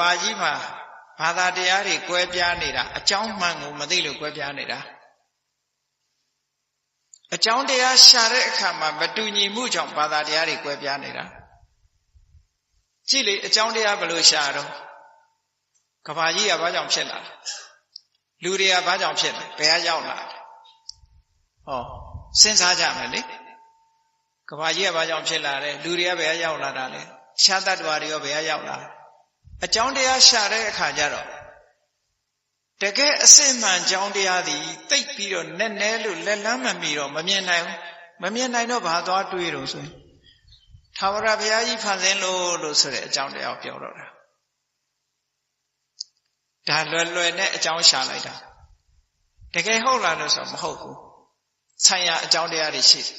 ဘာကြီးမှာဘာသာတရားတွေကွဲပြားနေတာအကြောင်းမှန်ကိုမသိလို့ကွဲပြားနေတာအကြောင်းတရားရှာတဲ့အခါမှာမတူညီမှုကြောင့်ဘာသာတရားတွေကွဲပြားနေတာကြည့်လေအကြောင်းတရားဘယ်လိုရှာတော့ကဘာကြီးကဘာကြောင့်ဖြစ်လာလဲလူတွေကဘာကြောင့်ဖြစ်လဲဘယ်ကရောက်လာလဲဟောစဉ်းစားကြမယ်လေကဘာကြီးကဘာကြောင့်ဖြစ်လာလဲလူတွေကဘယ်ကရောက်လာတာလဲရှားတတ္တဝါတွေရောဘယ်ကရောက်လာ အကြောင်းတရားရှာတဲ့အခါကျတော့တကယ်အစစ်မှန်အကြောင်းတရားသည်တိတ်ပြီးတော့နက်နဲလို့လက်လန်းမမီတော့မမြင်နိုင်ဘူးမမြင်နိုင်တော့ဘာသွားတွေးတော့ဆိုရင်သာဝရဘုရားကြီးဖန်ဆင်းလို့လို့ဆိုတဲ့အကြောင်းတရားကိုပြောတော့တာဒါလွယ်လွယ်နဲ့အကြောင်းရှာလိုက်တာတကယ်ဟုတ်လားလို့ဆိုမဟုတ်ဘူးဆိုင်ရာအကြောင်းတရားတွေရှိတယ်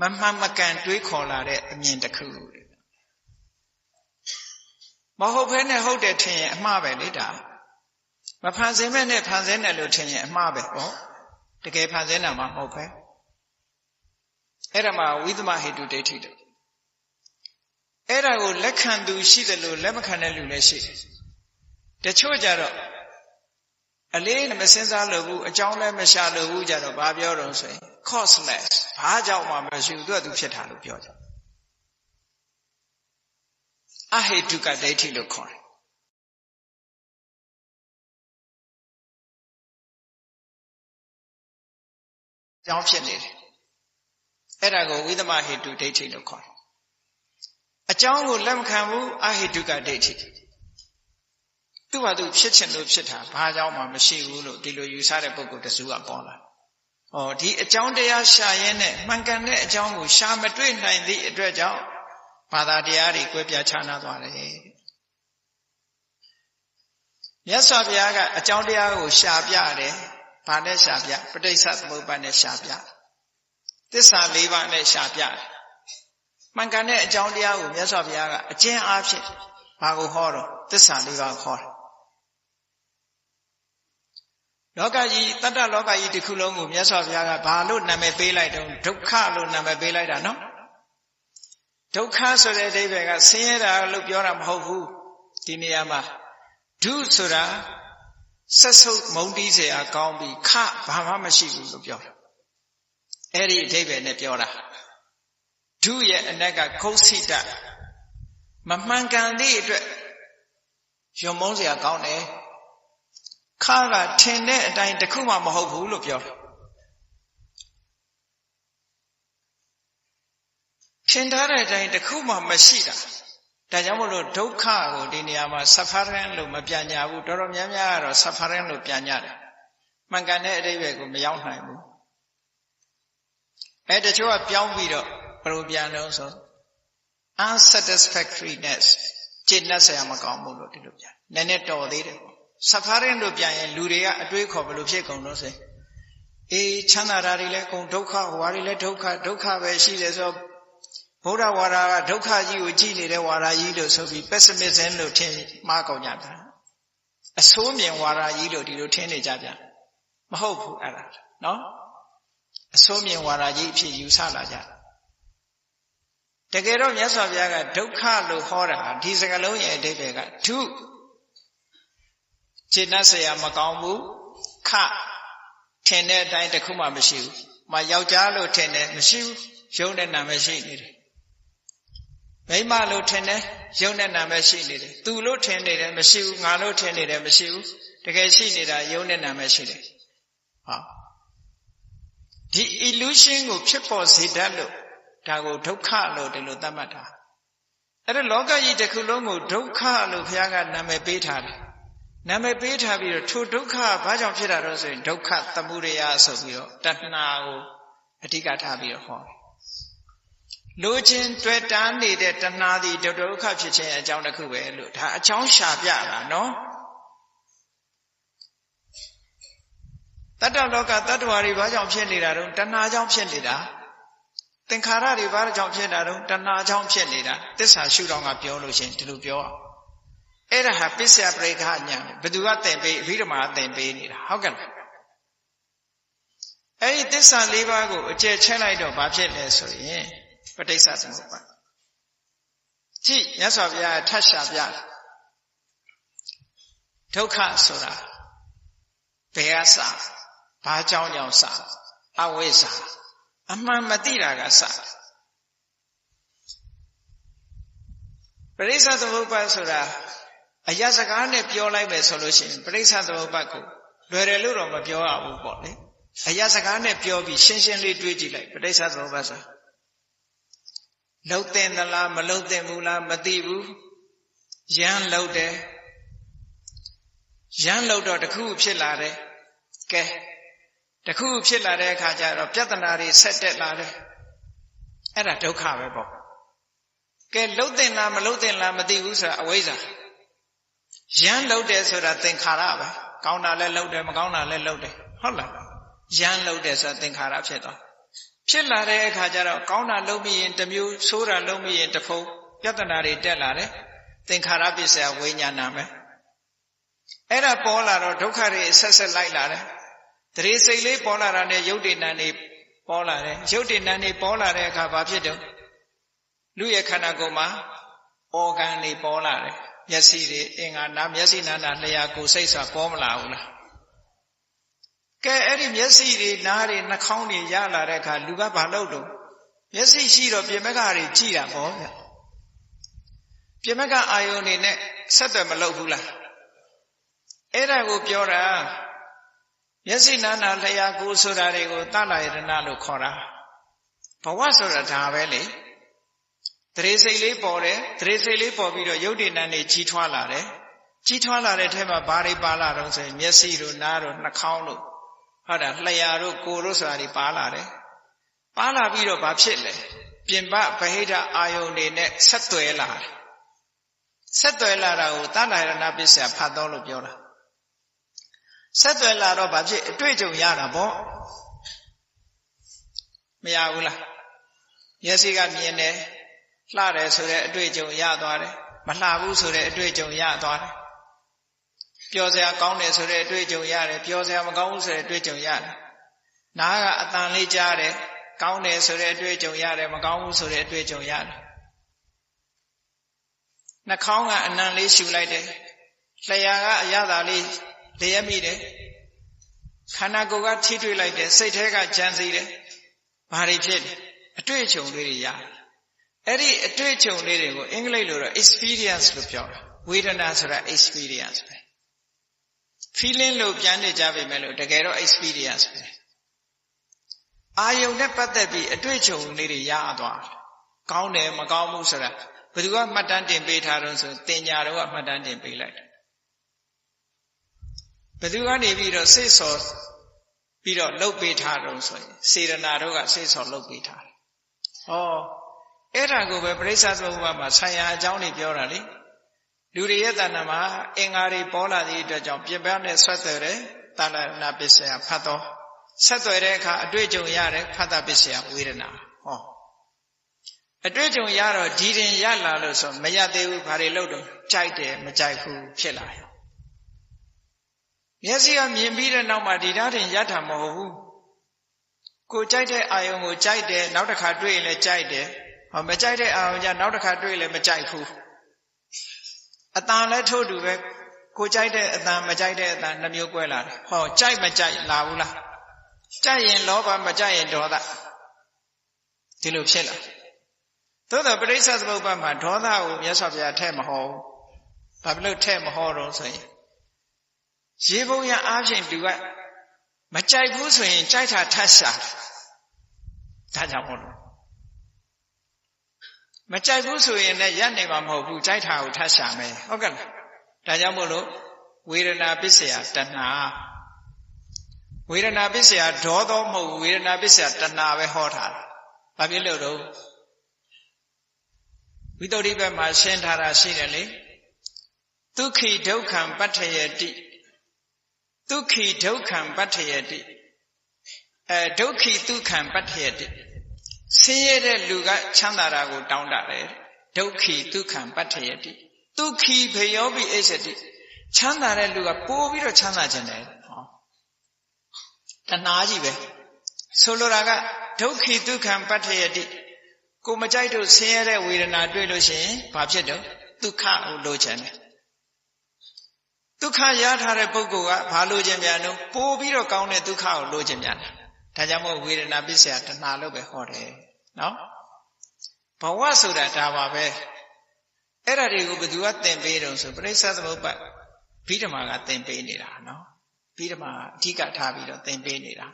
မမှန်မကန်တွေးခေါ်လာတဲ့အမြင်တစ်ခုမဟုတ်ဘဲနဲ့ဟုတ်တယ်ထင်ရင်အမှားပဲလေဒါမဖန်ဆင်းမဲ့နဲ့ဖန်ဆင်းတယ်လို့ထင်ရင်အမှားပဲဟောတကယ်ဖန်ဆင်းတာမှမဟုတ်ပဲအဲ့ဒါမှဝိသမဟေတုဒိဋ္ဌိလို့အဲ့ဒါကိုလက်ခံသူရှိတယ်လို့လက်မခံတဲ့လူလည်းရှိတယ်တချို့ကြတော့အလေးနဲ့မစင်စားလို့ဘူးအကြောင်းလည်းမရှာလို့ဘူးကြတော့ဘာပြောတော့ဆိုရင် causeless ဘာကြောင့်မှမရှိဘူးသူကသူဖြစ်တာလို့ပြောကြအဟေတုကဒိဋ္ဌိလို့ခေါ်တယ်ကြောင်းဖြစ်နေတယ်အဲ့ဒါကိုဝိသမဟေတုဒိဋ္ဌိလို့ခေါ်တယ်အကြောင်းကိုလက်မခံဘူးအဟိတုကဒိဋ္ဌိသူ့ဘာသူဖြစ်ချင်လို့ဖြစ်တာဘာကြောင့်မှမရှိဘူးလို့ဒီလိုယူဆတဲ့ပုဂ္ဂိုလ်တစုကပေါ်လာ။ ဩဒီအကြောင်းတရားရှာရင်းနဲ့မှန်ကန်တဲ့အကြောင်းကိုရှာမတွေ့နိုင်သည့်အတွက်ကြောင့်ဘာသာတရားတွေကွဲပြားခြားနားသွားတယ်။မြတ်စွာဘုရားကအကြောင်းတရားကိုရှာပြတယ်။ဘာနဲ့ရှာပြပဋိစ္စသမုပ္ပါနဲ့ရှာပြ။သစ္စာ၄ပါးနဲ့ရှာပြတယ်။မှန်ကန်တဲ့အကြောင်းတရားကိုမြတ်စွာဘုရားကအကျဉ်းအားဖြင့်ဘာကိုဟောတော့သစ္စာ၄ပါးခေါ်တယ် လောကကြီးတတ္တလောကကြီးတစ်ခုလုံးကိုမြတ်စွာဘုရားကဘာလို့နာမည်ပေးလိုက်တော့ဒုက္ခလို့နာမည်ပေးလိုက်တာနော်ဒုက္ခဆိုတဲ့အဓိပ္ပာယ်ကဆင်းရဲတာလို့ပြောတာမဟုတ်ဘူးဒီနေရာမှာဒုဆိုတာဆက်ဆုပ်မုံတီးเสียကောင်းပြီးခဘာမှမရှိဘူးလို့ပြောတာအဲ့ဒီအဓိပ္ပာယ်နဲ့ပြောတာဒုရဲ့အနက်ကခုတ်စိတမမှန်ကန်သည့်အတွက်ယုံမုန်းเสียကောင်းတယ် ခါကထင်တဲ့အတိုင်းတခုမှမဟုတ်ဘူးလို့ပြောတယ်ထင်ထားတဲ့အတိုင်းတခုမှမရှိတာဒါကြောင့်မလို့ဒုက္ခကိုဒီနေရာမှာ suffering လို့မပြန်ညာဘူးတော်တော်များများကတော့ suffering လို့ပြန်ညာတယ်မှန်ကန်တဲ့အဓိပ္ပာယ်ကိုမရောက်နိုင်ဘူးအဲတချို့ကပြောင်းပြီးတော့ဘယ်လိုပြန်လို့ဆို unsatisfactoriness จิตနဲ့ဆရာမကောင်းဘူးလို့ဒီလိုပြန်နည်းနည်းတော်သေးတယ်ပေါ့ ဆဖာရင်တို့ပြန်ရင်လူတွေကအတွေးခေါ်ဘယ်လိုဖြစ်ကုန်လို့ဆိုအေးချမ်းသာတာတွေလည်းကုန်ဒုက္ခဟွာတွေလည်းဒုက္ခဒုက္ခပဲရှိတယ်ဆိုဗုဒ္ဓဝါဒကဒုက္ခကြီးကိုကြည်နေတဲ့ဝါဒကြီးလို့ဆိုပြီး pessimism လို့ထင်မှားကုန်ကြတာအဆိုးမြင်ဝါဒကြီးလို့ဒီလိုထင်နေကြပြန်မဟုတ်ဘူးအဲ့ဒါနော်အဆိုးမြင်ဝါဒကြီးအဖြစ်ယူဆလာကြတကယ်တော့မြတ်စွာဘုရားကဒုက္ခလို့ဟောတာဒီစကားလုံးရဲ့အဓိပ္ပာယ်ကဒုခြေ ခြေနှက်ဆရာမကောင်းဘူးခထင်တဲ့အတိုင်းတခုမှမရှိဘူးမယောက်ျားလို့ထင်တယ်မရှိဘူးရုံတဲ့နာမည်ရှိနေတယ်မိမလို့ထင်တယ်ရုံတဲ့နာမည်ရှိနေတယ်သူလို့ထင်နေတယ်မရှိဘူးငါလို့ထင်နေတယ်မရှိဘူးတကယ်ရှိနေတာရုံတဲ့နာမည်ရှိတယ်ဟာဒီ illusion ကိုဖြစ်ပေါ်စေတတ်လို့ဒါကိုဒုက္ခလို့ဒီလိုသတ်မှတ်တာအဲ့ဒါလောကကြီးတစ်ခုလုံးကိုဒုက္ခလို့ဘုရားကနာမည်ပေးထားတယ် နာမည်ပေးထားပြီးတော့ထိုဒုက္ခဘာကြောင့်ဖြစ်တာတော့ဆိုရင်ဒုက္ခသမှုရိယဆိုပြီးတော့တဏှာကိုအဓိကထားပြီးတော့ဟောတယ်လိုခြင်းတွေ့တားနေတဲ့တဏှာသည်ဒုက္ခဖြစ်ခြင်းအကြောင်းတစ်ခုပဲလို့ဒါအကြောင်းရှာပြတာနော်တတ္တလောကတတ္တဝါတွေဘာကြောင့်ဖြစ်နေတာတော့တဏှာကြောင့်ဖြစ်နေတာသင်္ခါရတွေဘာကြောင့်ဖြစ်တာတော့တဏှာကြောင့်ဖြစ်နေတာသစ္စာရှုထောင့်ကပြောလို့ရှင်ဒီလိုပြောအဲ့ ဒါဟာပစ္စယပရိက္ခညာဘယ်သူကသင်ပေးအဘိဓမ္မာသင်ပေးနေတာဟုတ်ကဲ့လားအဲ့ဒီသစ္စာ၄ပါးကိုအကျယ်ချဲ့လိုက်တော့ဘာဖြစ်လဲဆိုရင်ပဋိစ္စသမုပ္ပါကြည့်မြတ်စွာဘုရားထတ်ရှာပြဒုက္ခဆိုတာဘယ်အစဘာကြောင့်ကြောင့်စအဝိဇ္ဇာအမှန်မသိတာကစပရိစ္ဆသမုပ္ပါဆိုတာ အရာစကားနဲ့ပြောလိုက်မယ်ဆိုလို့ရှိရင်ပရိစ္ဆသမုပ္ပါကိုလွယ်တယ်လို့တော့မပြောရဘူးပေါ့လေအရာစကားနဲ့ပြောပြီးရှင်းရှင်းလေးတွေးကြည့်လိုက်ပရိစ္ဆသမုပ္ပါဆိုလှုပ်တင်သလားမလှုပ်တင်ဘူးလားမသိဘူးရမ်းလှုပ်တယ်ရမ်းလှုပ်တော့တခုဖြစ်လာတယ်ကဲတခုဖြစ်လာတဲ့အခါကျတော့ပြဿနာတွေဆက်တက်လာတယ်အဲ့ဒါဒုက္ခပဲပေါ့ကဲလှုပ်တင်လားမလှုပ်တင်လားမသိဘူးဆိုတာအဝိဇ္ဇာ ရမ်းလှုပ်တယ်ဆိုတာသင်္ခါရပဲကောင်းတာလည်းလှုပ်တယ်မကောင်းတာလည်းလှုပ်တယ်ဟုတ်လားရမ်းလှုပ်တယ်ဆိုတာသင်္ခါရဖြစ်သွားဖြစ်လာတဲ့အခါကျတော့ကောင်းတာလုံးမရင်တစ်မျိုးဆိုးတာလုံးမရင်တစ်ဖုံပြဿနာတွေတက်လာတယ်သင်္ခါရပစ္စယဝိညာဏမယ်အဲ့ဒါပေါ်လာတော့ဒုက္ခတွေဆက်ဆက်လိုက်လာတယ်တရေစိတ်လေးပေါ်လာတာနဲ့ရုပ်တည်နံနေပေါ်လာတယ်ရုပ်တည်နံနေပေါ်လာတဲ့အခါဘာဖြစ်တော့လူရဲ့ခန္ဓာကိုယ်မှာအော်ဂန်တွေပေါ်လာတယ် မျက်စိတွေအင်္ဂါနာမျက်စိနာနာလျှာကိုယ်စိတ်ဆိုတာပေါ်မလာဘူးလားကဲအဲ့ဒီမျက်စိတွေနားတွေနှာခေါင်းတွေရလာတဲ့အခါလူကဘာလုပ်တော့မျက်စိရှိတော့ပြင်မကတွေကြည့်တာပေါ့ဗျပြင်မကအာယုန်နေနဲ့ဆက်သွယ်မလုပ်ဘူးလားအဲ့ဒါကိုပြောတာမျက်စိနာနာလျှာကိုယ်ဆိုတာတွေကိုတလာယရဏလို့ခေါ်တာဘဝဆိုတာဒါပဲလေ တရေစိတ်လေးပေါ်တယ်တရေစိတ်လေးပေါ်ပြီးတော့ယုတ်တိနံနေကြီးထွားလာတယ်ကြီးထွားလာတဲ့ထဲမှာဘာတွေပါလာတော့ဆိုရင်မျက်စိတို့နားတို့နှာခေါင်းတို့ဟုတ်တာလျှာတို့ကိုယ်တို့ဆိုတာတွေပါလာတယ်ပါလာပြီးတော့ဘာဖြစ်လဲပြင်ပဗဟိတအာယုန်တွေနဲ့ဆက်သွဲလာတယ်ဆက်သွဲလာတာကိုတဏှာရဏပစ္စယဖတ်တော်လို့ပြောတာဆက်သွဲလာတော့ဘာဖြစ်အတွေ့အကြုံရတာပေါ့မရဘူးလားမျက်စိကမြင်တယ် လှတယ်ဆိုတဲ့အတွေ့အကြုံရသွားတယ်မလှဘူးဆိုတဲ့အတွေ့အကြုံရသွားတယ်ပျော်စရာကောင်းတယ်ဆိုတဲ့အတွေ့အကြုံရတယ်ပျော်စရာမကောင်းဘူးဆိုတဲ့အတွေ့အကြုံရတယ်နားကအတန်လေးကြားတယ်ကောင်းတယ်ဆိုတဲ့အတွေ့အကြုံရတယ်မကောင်းဘူးဆိုတဲ့အတွေ့အကြုံရတယ်နှာခေါင်းကအနံလေးရှူလိုက်တယ်လျှာကအရသာလေးလျက်မိတယ်ခန္ဓာကိုယ်ကထိတွေ့လိုက်တယ်စိတ်ထဲကကြံစီတယ်ဘာတွေဖြစ်လဲအတွေ့အကြုံလေးတွေရတယ် အဲ့ဒီအတွေ့အကြုံလေးတွေကိုအင်္ဂလိပ်လိုတော့ experience လို့ပြောတာဝေဒနာဆိုတာ experience ပဲ feeling လို့ပြန်နေကြပြီမဲ့လို့တကယ်တော့ experience ပဲအာယုံနဲ့ပတ်သက်ပြီးအတွေ့အကြုံလေးတွေရသွားတယ်ကောင်းတယ်မကောင်းဘူးဆိုတာဘယ်သူကမှတ်တမ်းတင်ပေးထားတော့ဆိုတင်ညာတော့ကမှတ်တမ်းတင်ပေးလိုက်တယ်ဘယ်သူကနေပြီးတော့စိတ်ဆော်ပြီးတော့လှုပ်ပေးထားတော့ဆိုရင်စေရနာတို့ကစိတ်ဆော်လှုပ်ပေးထားတယ်ဟော အဲ့ဒါကိုပဲပရိစ္ဆသမုပ္ပါမှာဆံရအကြောင်းတွေပြောတာလေလူတွေရဲ့တဏ္ဍာမှာအင်္ဂါတွေပေါ်လာသည့်အတွက်ကြောင့်ပြပန်းနဲ့ဆွတ်တယ်တယ်တဏ္ဍနာပစ္စယဖတ်တော့ဆက်သွယ်တဲ့အခါအတွေ့အကြုံရတယ်ဖတ်တာပစ္စယဝေဒနာဟောအတွေ့အကြုံရတော့ဒီတင်ရလာလို့ဆိုမရသေးဘူးဘာတွေလုပ်တော့ကြိုက်တယ်မကြိုက်ဘူးဖြစ်လာရောမျက်စိကမြင်ပြီးတဲ့နောက်မှာဒီဓာတ်တင်ရတာမဟုတ်ဘူးကိုကြိုက်တဲ့အာယုံကိုကြိုက်တယ်နောက်တစ်ခါတွေ့ရင်လည်းကြိုက်တယ် ဟောမကြိုက်တဲ့အာရုံကြနောက်တစ်ခါတွေ့လည်းမကြိုက်ဘူးအတန်လည်းထို့တူပဲကိုကြိုက်တဲ့အတန်မကြိုက်တဲ့အတန်နှမျိုးကွဲလာတယ်ဟောကြိုက်မကြိုက်လာဘူးလားကြိုက်ရင်လောဘမကြိုက်ရင်ဒေါသဒီလိုဖြစ်လာသို့တော့ပရိစ္ဆေသမုပ္ပါမှာဒေါသကိုမြတ်စွာဘုရားထဲ့မဟောဘူးဘာဖြစ်လို့ထဲ့မဟောတော့ဆိုရင်ရေပုံရအားဖြင့်သူကမကြိုက်ဘူးဆိုရင်ကြိုက်တာထတ်ရှာဒါကြောင့်မို့လို့ မကြိုက်ဘူးဆိုရင်လည်းရပ်နေမှာမဟုတ်ဘူးကြိုက်တာကိုထပ်ရှာမယ်ဟုတ်ကဲ့လားဒါကြောင့်မို့လို့ဝေဒနာပစ္စယတဏှာဝေဒနာပစ္စယဒေါသောမဟုတ်ဝေဒနာပစ္စယတဏှာပဲဟောထားတာဘာဖြစ်လို့တော့ဝိတ္တုဘက်မှာရှင်းထားတာရှိတယ်လေဒုက္ခိဒုက္ခံပဋ္ဌယတိဒုက္ခိဒုက္ခံပဋ္ဌယတိအဲဒုက္ခိဒုက္ခံပဋ္ဌယတိ ဆင်းရဲတဲ့လူကချမ်းသာတာကိုတောင်းတတယ်ဒုက္ခိဒုက္ခံပဋ္ဌယတိဒုက္ခိဘယောပိအိစတိချမ်းသာတဲ့လူကပိုးပြီးတော့ချမ်းသာခြင်းတယ်ဟောတဏှာကြီးပဲဆိုလိုတာကဒုက္ခိဒုက္ခံပဋ္ဌယတိကိုမကြိုက်လို့ဆင်းရဲတဲ့ဝေဒနာတွေ့လို့ရှိရင်ဘာဖြစ်တော့ဒုက္ခကိုလိုချင်တယ်ဒုက္ခရထားတဲ့ပုဂ္ဂိုလ်ကဘာလိုချင်ပြန်တော့ပိုးပြီးတော့ကောင်းတဲ့ဒုက္ခကိုလိုချင်ပြန်တယ် ဒါကြောင့်မို့ဝေဒနာပစ္စယတဏှာလို့ပဲဟောတယ်နော်ဘဝဆိုတာဒါပါပဲအဲ့ဒါတွေကိုဘယ်သူကသင်ပေးတုံဆိုပြိဿသမုပ္ပါဘိဓမာကသင်ပေးနေတာနော်ဘိဓမာအဓိကထားပြီးတော့သင်ပေးနေတာ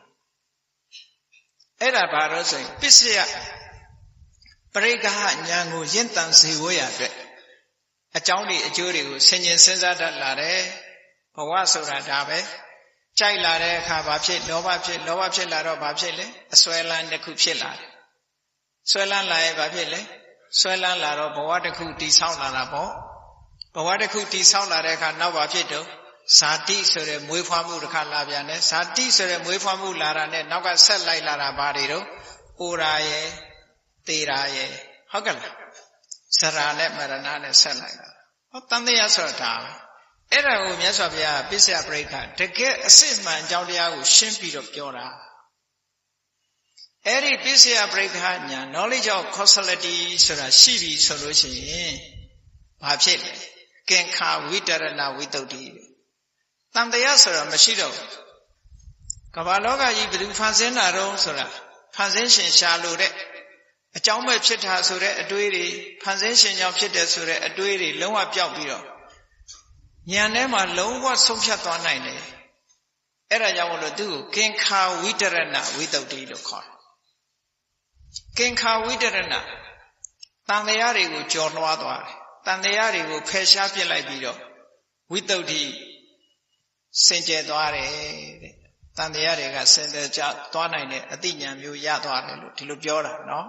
အဲ့ဒါဘာလို့ဆိုရင်ပစ္စယပရိက္ခဉာဏ်ကိုရင့်တန်စေဝရအတွက်အကြောင်းတွေအကျိုးတွေကိုဆင်ញင်စဉ်းစားတတ်လာတယ်ဘဝဆိုတာဒါပဲ ကြိုက်လာတဲ့အခါဘာဖြစ်လောဘဖြစ်လောဘဖြစ်လာတော့ဘာဖြစ်လဲအစွဲလန်းတစ်ခုဖြစ်လာတယ်ဆွဲလန်းလာရင်ဘာဖြစ်လဲဆွဲလန်းလာတော့ဘဝတစ်ခုတိဆောက်လာတာပေါ့ဘဝတစ်ခုတိဆောက်လာတဲ့အခါနောက်ဘာဖြစ်တော့ဇာတိဆိုတဲ့မွေးဖွားမှုတစ်ခါလာပြန်တယ်ဇာတိဆိုတဲ့မွေးဖွားမှုလာတာနဲ့နောက်ကဆက်လိုက်လာတာဘာတွေတော့အိုရာရဲ့သေရာရဲ့ဟုတ်ကဲ့လားဇရာနဲ့မရဏနဲ့ဆက်လိုက်တာဟောတန်တရားဆိုတာဒါပဲ အဲ့ဒါကိုမြတ်စွာဘုရားပစ္စယပရိက္ခတကယ်အစစ်မှန်အကြောင်းတရားကိုရှင်းပြီးတော့ပြောတာအဲ့ဒီပစ္စယပရိက္ခညာ knowledge of causality ဆိုတာရှိပြီဆိုလို့ရှိရင်ဘာဖြစ်လဲကင်္ခာဝိတရဏဝိတုဒ္ဓိတန်တရားဆိုတာမရှိတော့ဘူးကမ္ဘာလောကကြီးဘယ်သူဖန်ဆင်းတာတော့ဆိုတာဖန်ဆင်းရှင်ရှာလို့တဲ့အကြောင်းမဲ့ဖြစ်တာဆိုတဲ့အတွေးတွေဖန်ဆင်းရှင်ကြောင့်ဖြစ်တယ်ဆိုတဲ့အတွေးတွေလုံးဝပျောက်ပြီးတော့ ဉာဏ်ထဲမှာလုံးဝဆုံးဖြတ်သွားနိုင်တယ်အဲ့ဒါကြောင့်မလို့သူ့ကိုကင်္ခာဝိတရဏဝိတုဒ္ဓိလို့ခေါ်တယ်ကင်္ခာဝိတရဏတန်တရားတွေကိုကြော်လွှားသွားတယ်တန်တရားတွေကိုဖယ်ရှားပြစ်လိုက်ပြီးတော့ဝိတုဒ္ဓိစင်ကြယ်သွားတယ်တဲ့တန်တရားတွေကစင်ကြယ်သွားနိုင်တဲ့အသိဉာဏ်မျိုးရသွားတယ်လို့ဒီလိုပြောတာနော်